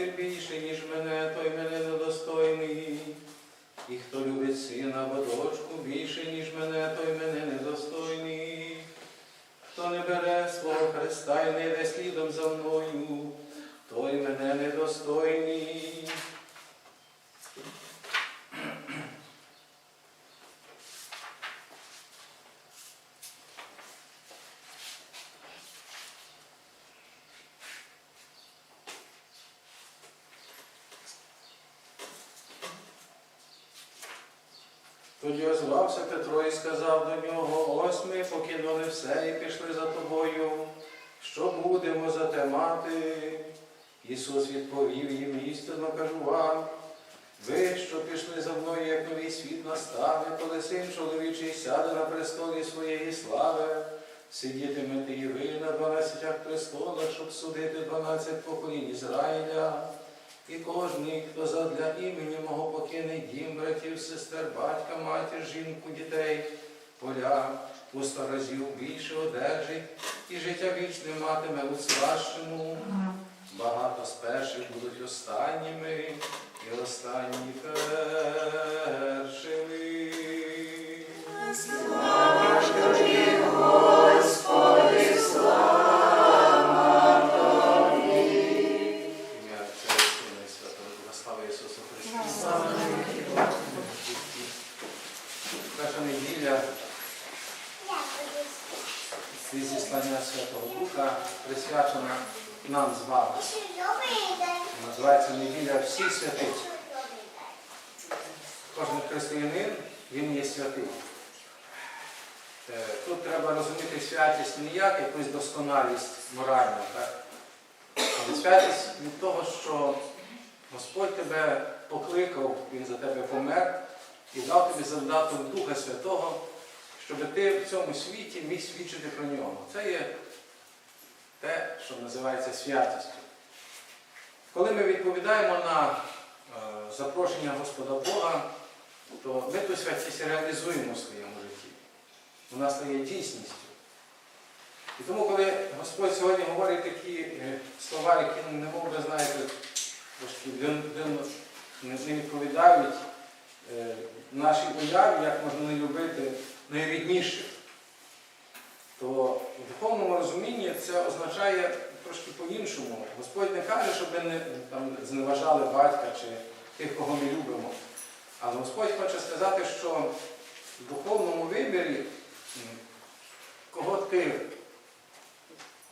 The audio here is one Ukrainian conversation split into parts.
матір більше, ніж мене, той мене недостойний. І хто любить сина або дочку більше, ніж мене, той мене недостойний. Хто не бере свого Христа і не йде слідом за мною, той мене недостойний. Тоді озвався Петро і сказав до нього, ось ми покинули все і пішли за тобою. Що будемо за те мати? Ісус відповів їм, істинно кажу вам, ви, що пішли за мною, як новий світ настане, коли син чоловічий сяде на престолі своєї слави, сидітимете і ви на дванадцятях престолах, щоб судити дванадцять поколінь Ізраїля. І кожний, хто задля імені мого покине дім, братів, сестер, батька, матір, жінку, дітей, поля, у сто разів більше одержить, і життя вічне матиме у спадщину. Багато з перших будуть останніми, і останні першими. Ісусу Христу. Перша неділя зі зіслання Святого Духа присвячена нам з вами. Називається неділя всіх святих. Кожен християнин, він є святий. Е, Тут треба розуміти святість не як якусь досконалість моральну, так? але святість від того, що Господь тебе покликав, Він за тебе помер і дав тобі завдаток Духа Святого, щоб ти в цьому світі міг свідчити про нього. Це є те, що називається святістю. Коли ми відповідаємо на е, запрошення Господа Бога, то ми ту святість реалізуємо в своєму житті. Вона стає дійсністю. І тому, коли Господь сьогодні говорить такі е, слова, які ну, не мов би, знаєте, трошки дивно не відповідають е, нашій уяві, як можна не любити найрідніших, то в духовному розумінні це означає трошки по-іншому. Господь не каже, щоб ми не там, зневажали батька чи тих, кого ми любимо. Але Господь хоче сказати, що в духовному вибірі, кого ти,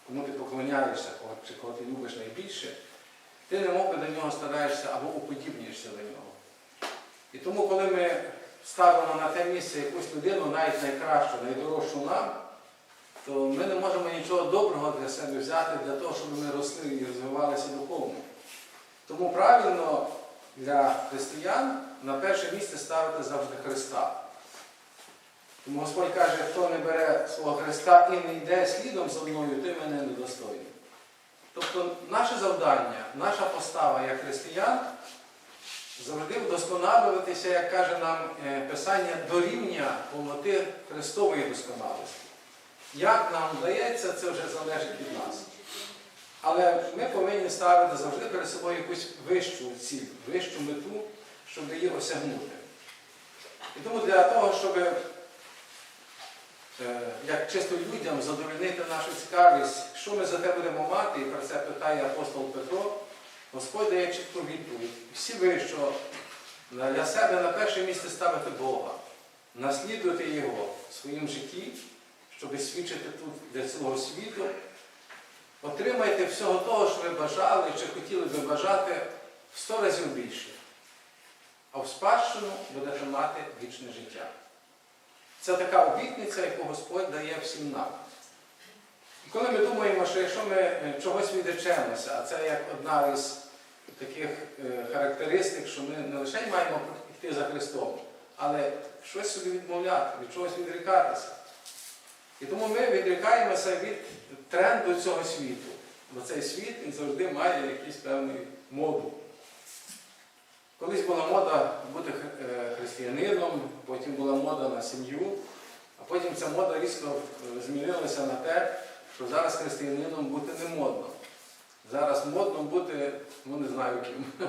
кому ти поклоняєшся, чи кого ти любиш найбільше, ти не би до нього стараєшся або уподібнюєшся до нього. І тому, коли ми ставимо на те місце якусь людину, навіть найкращу, найдорожчу нам, то ми не можемо нічого доброго для себе взяти для того, щоб ми росли і розвивалися духовно. Тому правильно для християн на перше місце ставити завжди Христа. Тому Господь каже, хто не бере свого Христа і не йде слідом за мною, ти мене недостойний. Тобто наше завдання, наша постава як християн завжди вдосконалюватися, як каже нам е, Писання, до рівня повноти Христової досконалості. Як нам вдається, це вже залежить від нас. Але ми повинні ставити завжди перед собою якусь вищу ціль, вищу мету, щоб її осягнути. І тому для того, щоб як чисто людям задовольнити нашу цікавість, що ми за те будемо мати, і про це питає апостол Петро, Господь дає чітку відповідь. Всі ви, що для себе на перше місце ставите Бога, наслідуйте Його в своїм житті, щоб свідчити тут для цілого світу, отримайте всього того, що ви бажали чи хотіли би бажати в сто разів більше. А в спадщину будете мати вічне життя. Це така обітниця, яку Господь дає всім нам. І коли ми думаємо, що якщо ми е, чогось відречемося, а це як одна із таких е, характеристик, що ми не лише маємо йти за Христом, але щось собі відмовляти, від чогось відрікатися. І тому ми відрікаємося від тренду цього світу. Бо цей світ він завжди має якийсь певний моду. Колись була мода бути е, християнином, потім була мода на сім'ю, а потім ця мода різко е, змінилася на те, що зараз християнином бути не модно. зараз модно бути, ну не знаю ким,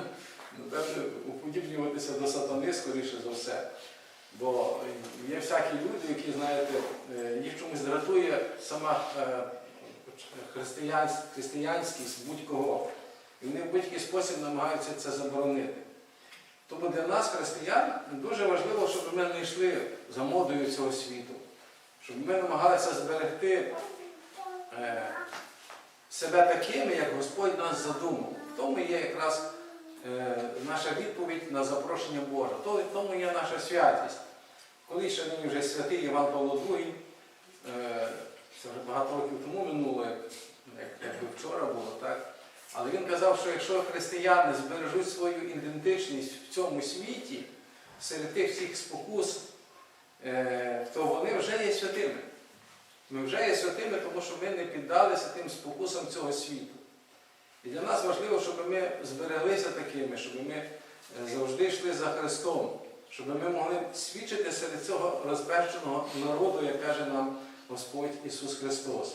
уподібнюватися до сатани, скоріше за все. Бо є всякі люди, які, знаєте, е, їх чомусь дратує сама християнськість будь-кого. І вони в будь-який спосіб намагаються це заборонити. Тому для нас, християн, дуже важливо, щоб ми не йшли за модою цього світу, щоб ми намагалися зберегти е, себе такими, як Господь нас задумав. В тому є якраз е, наша відповідь на запрошення Боже. В тому є наша святість. Коли ще нині вже святий Іван Павло II, е, це вже багато років тому минуло, як, як, вчора було, так? Але він казав, що якщо християни збережуть свою ідентичність в цьому світі, серед тих всіх спокус, е, то вони вже є святими. Ми вже є святими, тому що ми не піддалися тим спокусам цього світу. І для нас важливо, щоб ми збереглися такими, щоб ми е, завжди йшли за Христом, щоб ми могли свідчити серед цього розбещеного народу, як каже нам Господь Ісус Христос.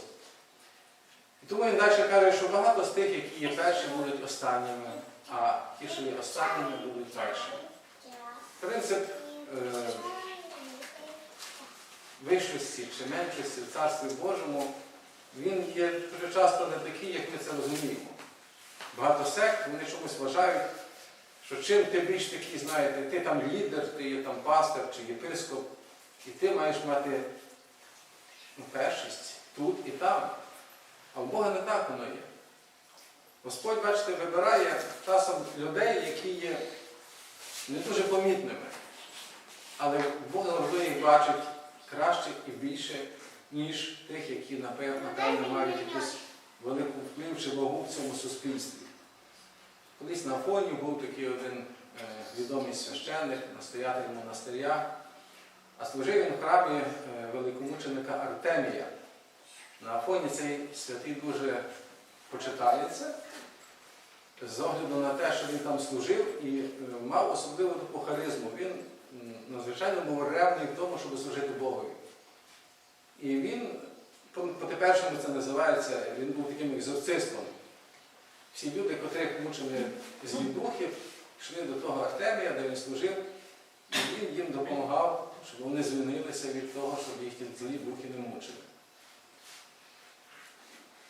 І тому він далі каже, що багато з тих, які є перші, будуть останніми, а ті, що є останніми, будуть першими. Принцип е, вищості чи меншості в Царстві Божому, він є дуже часто не такий, як ми це розуміємо. Багато сект, вони чомусь вважають, що чим ти більш такий, знаєте, ти там лідер, ти є там пастор чи єпископ, і ти маєш мати ну, першість тут і там. А в Бога не так воно є. Господь, бачите, вибирає часом людей, які є не дуже помітними. Але Бог завжди їх бачить краще і більше, ніж тих, які, напевно, мають якусь велику вплив чи вагу в цьому суспільстві. Колись на фоні був такий один е, відомий священник, настоятель монастиря, а служив він в храмі е, великомученика Артемія. На Афоні цей святий дуже почитається з огляду на те, що він там служив і е, мав особливу таку харизму. Він надзвичайно був ревний в тому, щоб служити Богові. І він, по- по-тепершому це називається, він був таким екзорцистом. Всі люди, котрих мучили злі духи, йшли до того Артемія, де він служив, і він їм допомагав, щоб вони звільнилися від того, щоб їх ті злі духи не мучили.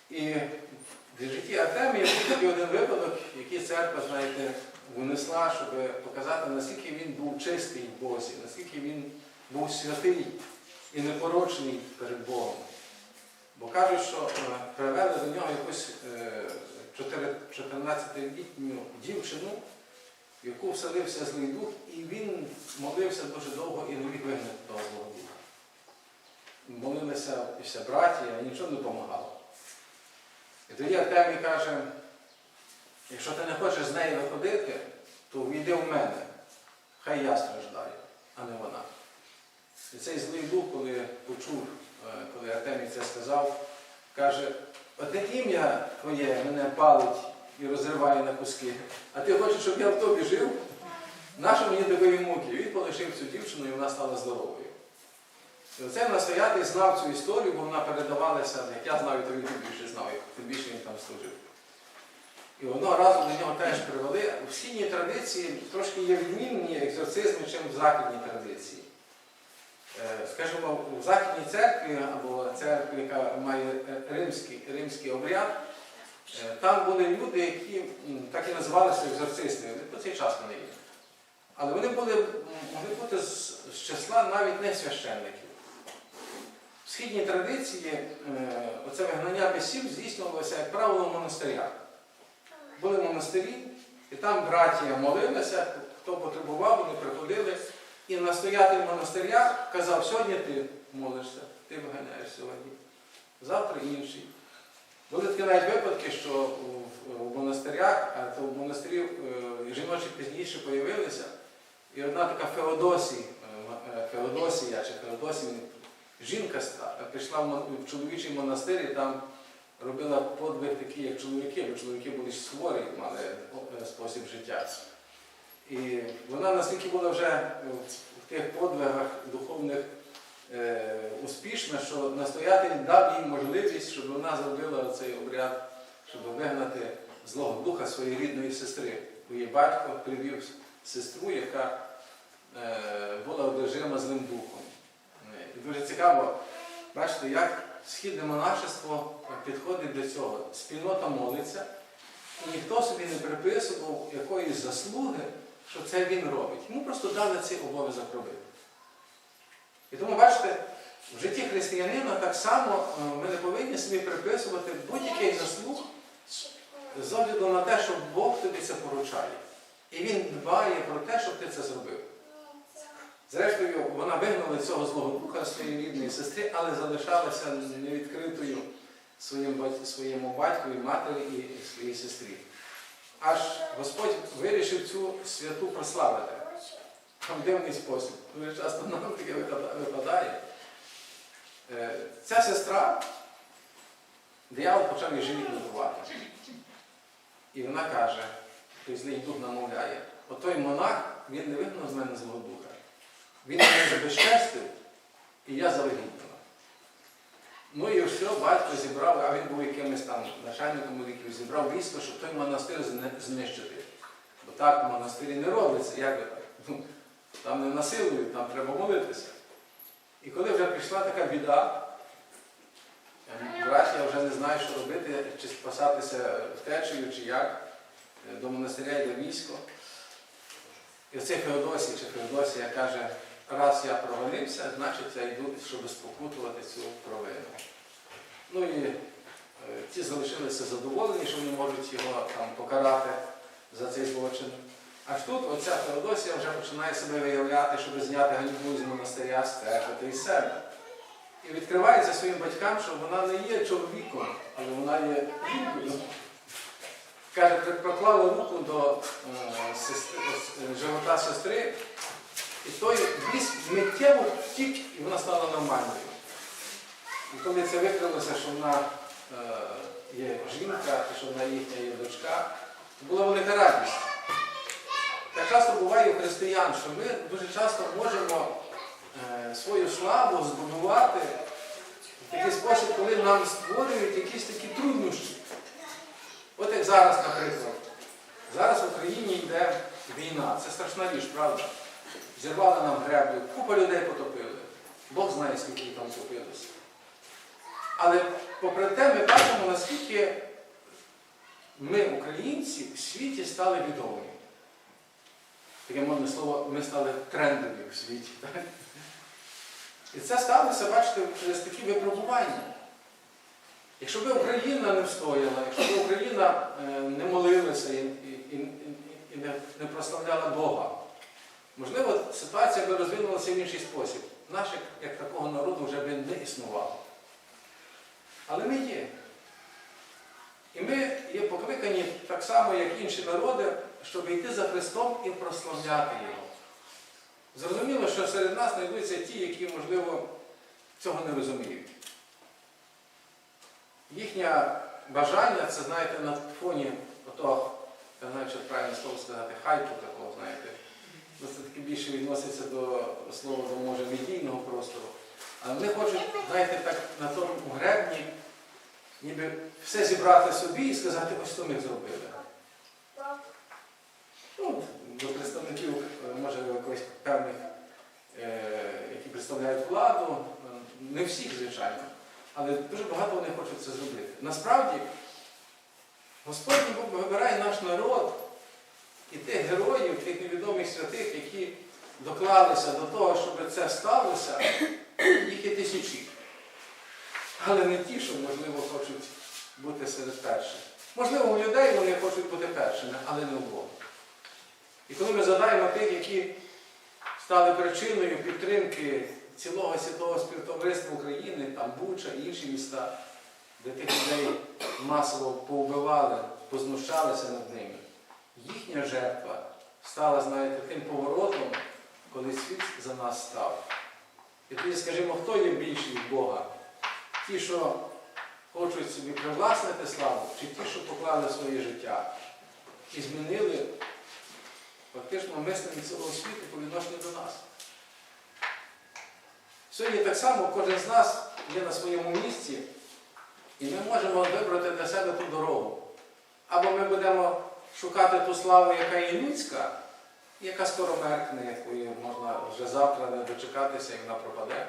І в житті Артемія був такий один випадок, який церква, знаєте, винесла, щоб показати, наскільки він був чистий в Бозі, наскільки він був святий і непорочний перед Богом. Бо кажуть, що е, привели до нього якусь е, 14-літню дівчину, в яку вселився злий дух, і він молився дуже довго і не міг вигнати того злого духа. Молилися і вся братія, а нічого не допомагало. І тоді Артемій каже, якщо ти не хочеш з неї виходити, то війди в мене, хай я страждаю, а не вона. І цей злий дух, коли почув, е, коли Артемій це сказав, каже, одне ім'я твоє мене палить і розриває на куски, а ти хочеш, щоб я в тобі жив? Нащо мені такої муки? І Він полишив цю дівчину і вона стала здоровою. Оцей настоятель знав цю історію, бо вона передавалася, як я знаю, то він більше знав, тим більше він там служив. І одного разу до нього теж привели. У східній традиції трошки є відмінні екзорцизми, чим в західній традиції. Е, Скажімо, у Західній церкві або церкві, яка має е, римський, римський обряд, е, там були люди, які так і називалися екзорцистами, по цей час вони є. Але вони були, могли бути з числа навіть не священників. В східній традиції е, оце вигнання бесів здійснювалося, як правило, в монастирях. Були монастирі, і там братія молилися, хто потребував, вони приходили. І настоятель монастиря казав, сьогодні ти молишся, ти виганяєш сьогодні, завтра інший. Були такі навіть випадки, що в, монастирях, а то в монастирі е, жіночі пізніше появилися, і одна така Феодосі, е, е, Феодосія чи Феодосія, жінка прийшла в чоловічий монастир і там робила подвиг такий, як чоловіки, бо чоловіки були ж суворі, мали е, спосіб життя. І вона наскільки була вже в тих подвигах духовних е, успішна, що настоятель дав їй можливість, щоб вона зробила цей обряд, щоб вигнати Злого Духа своєї рідної сестри. Бо її батько привів сестру, яка е, була одержима злим духом. Дуже цікаво, бачите, як східне монашество підходить до цього. Спільнота молиться, і ніхто собі не приписував якоїсь заслуги, що це він робить. Йому просто дали цей обов'язок робити. І тому, бачите, в житті християнина так само е, ми не повинні собі приписувати будь-який заслуг з огляду на те, що Бог тобі це поручає. І Він дбає про те, щоб ти це зробив. Зрештою, вона вигнала цього злого духа своєї рідної сестри, але залишалася невідкритою своєму батькові, матері і своїй сестрі. Аж Господь вирішив цю святу прославити. Там дивний спосіб. Дуже часто нам таке випадає. Е, Ця сестра, диявол почав її живіт надувати. І вона каже, той злий дух намовляє, отой монах, він не вигнав з мене злого духа. Він мене забезчестив, і я завагітніла. Ну і все, батько зібрав, а він був якимось там начальником ліків, зібрав військо, щоб той монастир знищити. Бо так в монастирі не робиться, як. Ну, Там не насилують, там треба молитися. І коли вже прийшла така біда, ем, брат, я вже не знаю, що робити, чи спасатися втечею, чи як, Е, до монастиря йде військо. І оцей Феодосій чи Феодосія каже, раз я провалився, значить я йду, щоб спокутувати цю провину. Ну і е, ті залишилися задоволені, що вони можуть його там покарати за цей злочин. Аж тут оця Феодосія вже починає себе виявляти, щоб зняти ганьбу з монастиря, стежити із себе. І відкривається своїм батькам, що вона не є чоловіком, але вона є жінкою. Каже, при- проклала руку до е, е, живота сестри, і той віз миттєво втік, і вона стала нормальною. І коли це викрилося, що вона е, є жінка, що вона їхня є дочка, то була велика радість. Так часто буває у християн, що ми дуже часто можемо е, свою славу здобувати в такий спосіб, коли нам створюють якісь такі труднощі. От як зараз, наприклад. Зараз в Україні йде війна. Це страшна річ, правда? Зірвали нам греблю, купа людей потопили. Бог знає, скільки там топилося. Але попри те, ми бачимо, наскільки ми, українці, в світі стали відомі. Таке мовне слово, ми стали трендові в світі. І це сталося, бачите, через такі випробування. Якщо б Україна не встояла, якщо б Україна е, не молилася і, і, і, і не, не прославляла Бога, можливо, ситуація би розвинулася в інший спосіб. Наш як, такого народу вже би не існувало. Але ми є. І ми є покликані так само, як інші народи, щоб йти за Христом і прославляти Його. Зрозуміло, що серед нас знайдуться ті, які, можливо, цього не розуміють. Їхнє бажання, це, знаєте, на фоні отого, я знаю, чи правильно слово сказати, хайпу Це таки більше відноситься до слова, до, може, медійного простору. Але вони хочуть, знаєте, так на тому гребні, ніби все зібрати собі і сказати, ось що ми зробили. Ну, до представників, може, якихось певних, е, які представляють владу, не всіх, звичайно, але дуже багато вони хочуть це зробити. Насправді, Господь вибирає наш народ і тих героїв, тих невідомих святих, які доклалися до того, щоб це сталося, їх є тисячі. Але не ті, що, можливо, хочуть бути серед перших. Можливо, у людей вони хочуть бути першими, але не у Бога. І коли ми згадаємо тих, які стали причиною підтримки цілого святого співтовариства України, там Буча і інші міста, де тих людей масово повбивали, познущалися над ними, їхня жертва стала, знаєте, тим поворотом, коли світ за нас став. І тоді скажімо, хто є більший від Бога? Ті, що хочуть собі привласнити славу, чи ті, що поклали своє життя і змінили фактично мислення цілого світу по відношенню до нас. Сьогодні так само кожен з нас є на своєму місці, і ми можемо вибрати для себе ту дорогу. Або ми будемо шукати ту славу, яка є людська, яка скоро меркне, якої можна вже завтра не дочекатися і вона пропаде.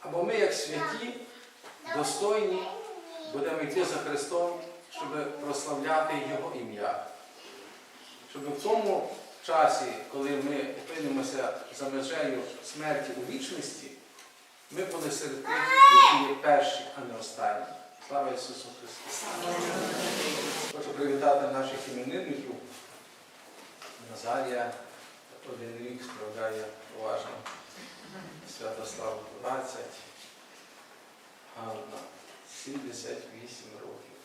Або ми, як святі, достойні, будемо йти за Христом, щоб прославляти Його ім'я. Щоб в тому часі, коли ми опинимося за межею смерті у вічності, ми були серед тих, які є перші, а не останні. Слава Ісусу Христу! Хочу привітати наших іменинників. Назарія один рік справляє уважно. Святослав 20, Ганна 78 років.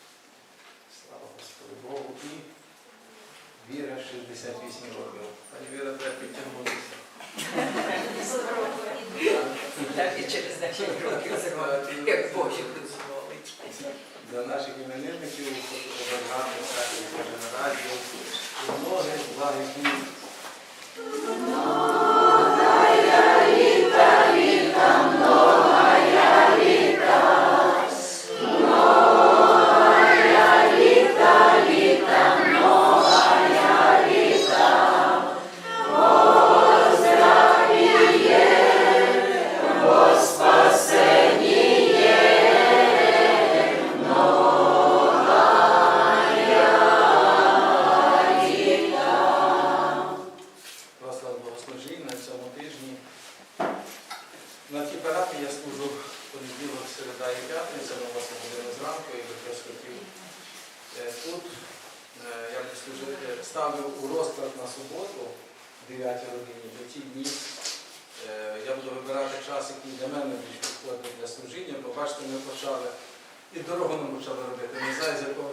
Слава Господу Богу. І Віра 68 років. Пані Віра треба підтягнутися. Так і через 10 років як дозволить. Для наших іменинників побажати всяких генерацій, многих благих літ. І дорогу нам почали робити. Не знаю, з якого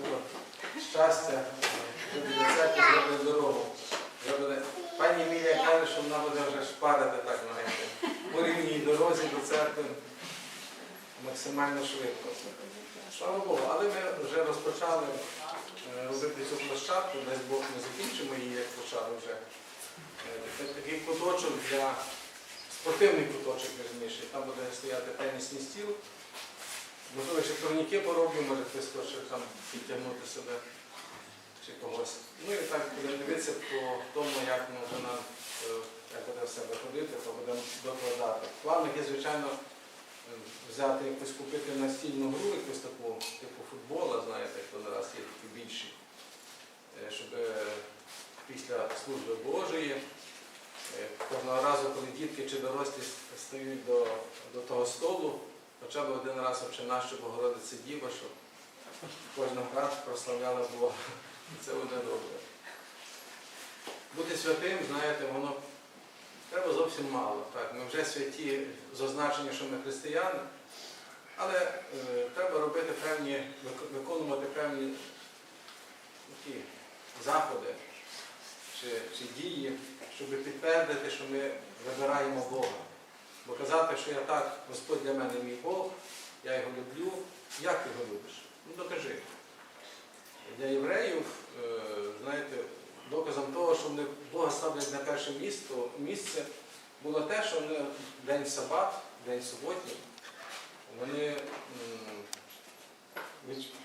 щастя, вже біля церкви зробили дорогу. Буде Пані Емілія каже, що вона буде вже шпарити так знаєте, по рівній дорозі до церкви максимально швидко. Слава Богу, але ми вже розпочали е, робити цю площадку, дасть Бог ми закінчимо її, як почали вже. Е, Такий куточок для спортивний куточок, вірніше. Там буде стояти тенісний стіл. Можливо, ще турніки пороблю, може хтось хоче там підтягнути себе чи когось. Ну і так будемо дивитися по тому, як нам е, як буде в себе ходити, то будемо докладати. В планах є, звичайно, е, взяти якусь купити настільну гру, якусь таку, типу футбола, знаєте, хто зараз є такі більші, е, щоб е, після служби Божої, кожного разу, коли дітки чи дорослі стають до, до того столу, хоча б один раз очі нащо Богородице Діва, щоб кожна раз прославляла Бога. Це буде добре. Бути святим, знаєте, воно треба зовсім мало. Так, ми вже святі з означення, що ми християни, але е, треба робити певні, виконувати певні такі заходи чи, чи дії, щоб підтвердити, що ми вибираємо Бога. Бо казати, що я так, Господь для мене мій Бог, я його люблю, як ти його любиш? Ну докажи. Для євреїв, е, знаєте, доказом того, що вони Бога ставлять на перше місце, місце було те, що вони день сабат, день суботній, вони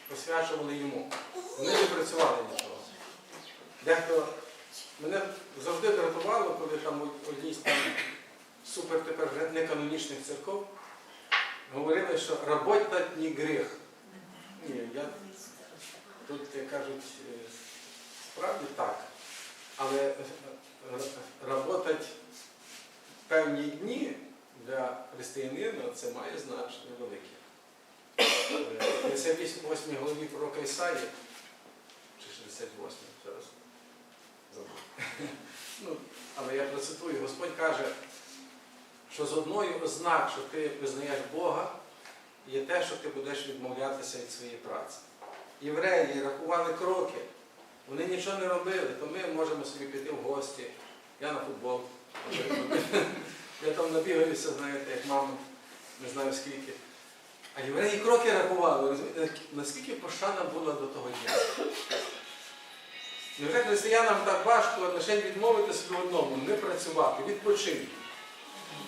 посвячували йому. Вони не працювали нічого. Дехто мене завжди дратувало, коли там одній там супер тепер неканонічних церков говорили, що работать не гріх. Ні, я Тут як кажуть, е, справді так, але е, певні дні для християнина це має значення велике. Е, В 58 голові пророка Ісаї, чи 68, зараз забув. Ну, але я процитую, Господь каже, що з одною ознак, що ти визнаєш Бога, є те, що ти будеш відмовлятися від своєї праці євреї рахували кроки, вони нічого не робили, то ми можемо собі піти в гості. Я на футбол. Я там набігаюся, знаєте, як мама, не знаю скільки. А євреї кроки рахували, розумієте, наскільки пошана була до того дня. Невже християнам так важко лише відмовити собі одному, не працювати, відпочинь.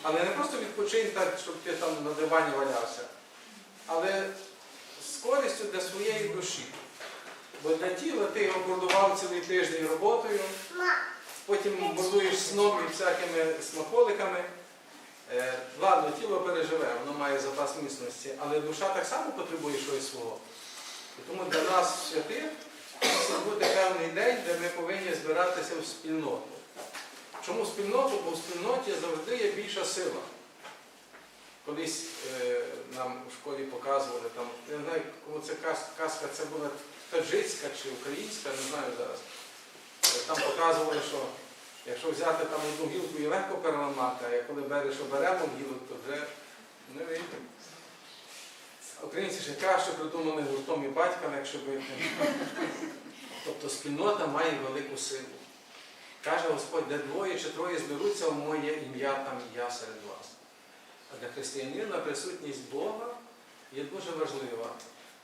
Але не просто відпочинь так, щоб ти там на дивані валявся, але з користю для своєї душі. Бо для тіла ти його бурдував цілий тиждень роботою, потім бурдуєш сном і всякими смаколиками. Е, ладно, тіло переживе, воно має запас міцності, але душа так само потребує щось свого. І тому для нас, святих, мусить бути певний день, де ми повинні збиратися в спільноту. Чому спільноту? Бо в спільноті завжди є більша сила. Колись е, нам у школі показували, там, не знаю, кому це казка, це була таджицька чи українська, не знаю зараз. Там показували, що якщо взяти там одну гілку і легко переламати, а коли береш оберемо гілок, то вже не вийде. Українці ще краще придумали гуртом і батьками, якщо бити. Тобто спільнота має велику силу. Каже Господь, де двоє чи троє зберуться в моє ім'я, там і я серед вас. А для християнина присутність Бога є дуже важлива,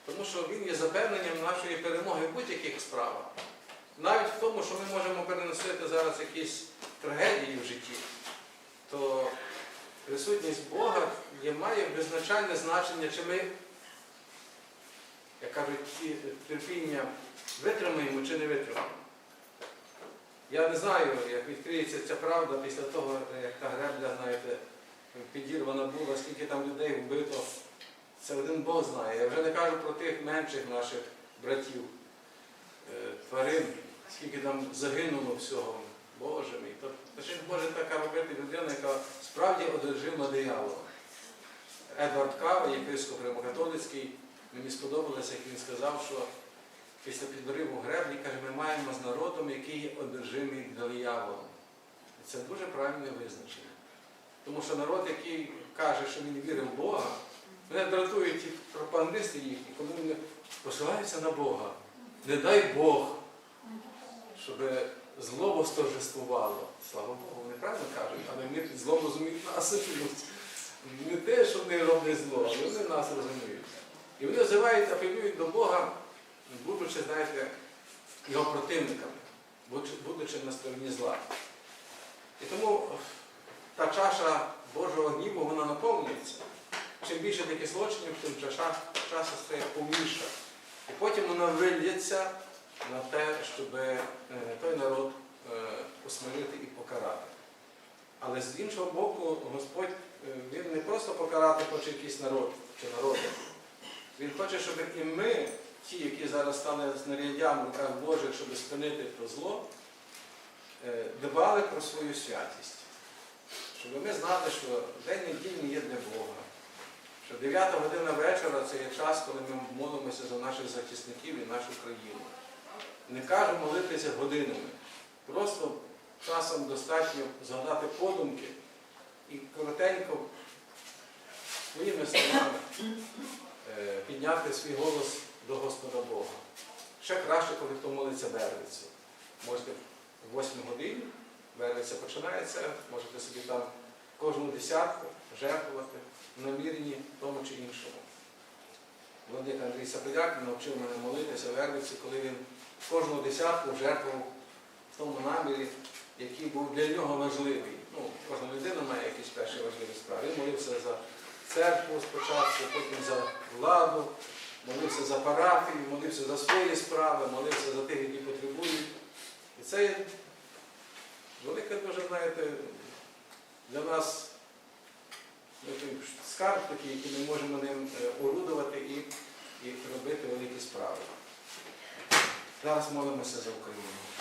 тому що Він є запевненням нашої перемоги в будь-яких справах. Навіть в тому, що ми можемо переносити зараз якісь трагедії в житті, то присутність Бога є, має визначальне значення, чи ми, як кажуть, терпіння витримаємо чи не витримаємо. Я не знаю, як відкриється ця правда після того, як та гребля, знаєте, підірвана була, скільки там людей вбито. Це один Бог знає. Я вже не кажу про тих менших наших братів, е, тварин, скільки там загинуло всього. Боже мій. То, то може така робити людина, яка справді одержима дияволом. Едвард Кава, єпископ римокатолицький, мені сподобалося, як він сказав, що після підриву греблі, каже, ми маємо з народом, який є одержимий дияволом. Це дуже правильне визначення. Тому що народ, який каже, що він вірив в Бога, мене дратують ті пропагандисти їхні, коли вони посилаються на Бога. Не дай Бог, щоб зло восторжествувало. Слава Богу, вони правильно кажуть, але ми під злом розуміють нас. Не те, що вони роблять зло, але вони нас розуміють. І вони називають, апелюють до Бога, будучи, знаєте, його противниками, будучи- на стороні зла. І тому та чаша Божого гніву, вона наповнюється. Чим більше таких злочинів, тим чаша, чаша стає повніша. І потім вона вильється на те, щоб е, той народ е, усмирити і покарати. Але з іншого боку, Господь е, він не просто покарати хоче якийсь народ чи народи. Він хоче, щоб і ми, ті, які зараз стали знаряддям в руках Божих, щоб спинити то зло, е, дбали про свою святість. Щоб ми знали, що день недільний є для Бога. Що 9 година вечора це є час, коли ми молимося за наших захисників і нашу країну. Не кажу молитися годинами. Просто часом достатньо згадати подумки і коротенько своїми словами е, підняти свій голос до Господа Бога. Ще краще, коли хто молиться вервицю. Можете в 8 годині, вервиця починається, можете собі там кожну десятку жертвувати в наміренні тому чи іншому. Владика Андрій Сапеляк навчив мене молитися вервиці, коли він кожну десятку жертвував в тому намірі, який був для нього важливий. Ну, кожна людина має якісь перші важливі справи. Він молився за церкву спочатку, потім за владу, молився за парафію, молився за свої справи, молився за тих, які потребують. І це є велике дуже, знаєте, для нас ну, скарб такий, який ми можемо ним е, орудувати і, і робити великі справи. Зараз молимося за Україну.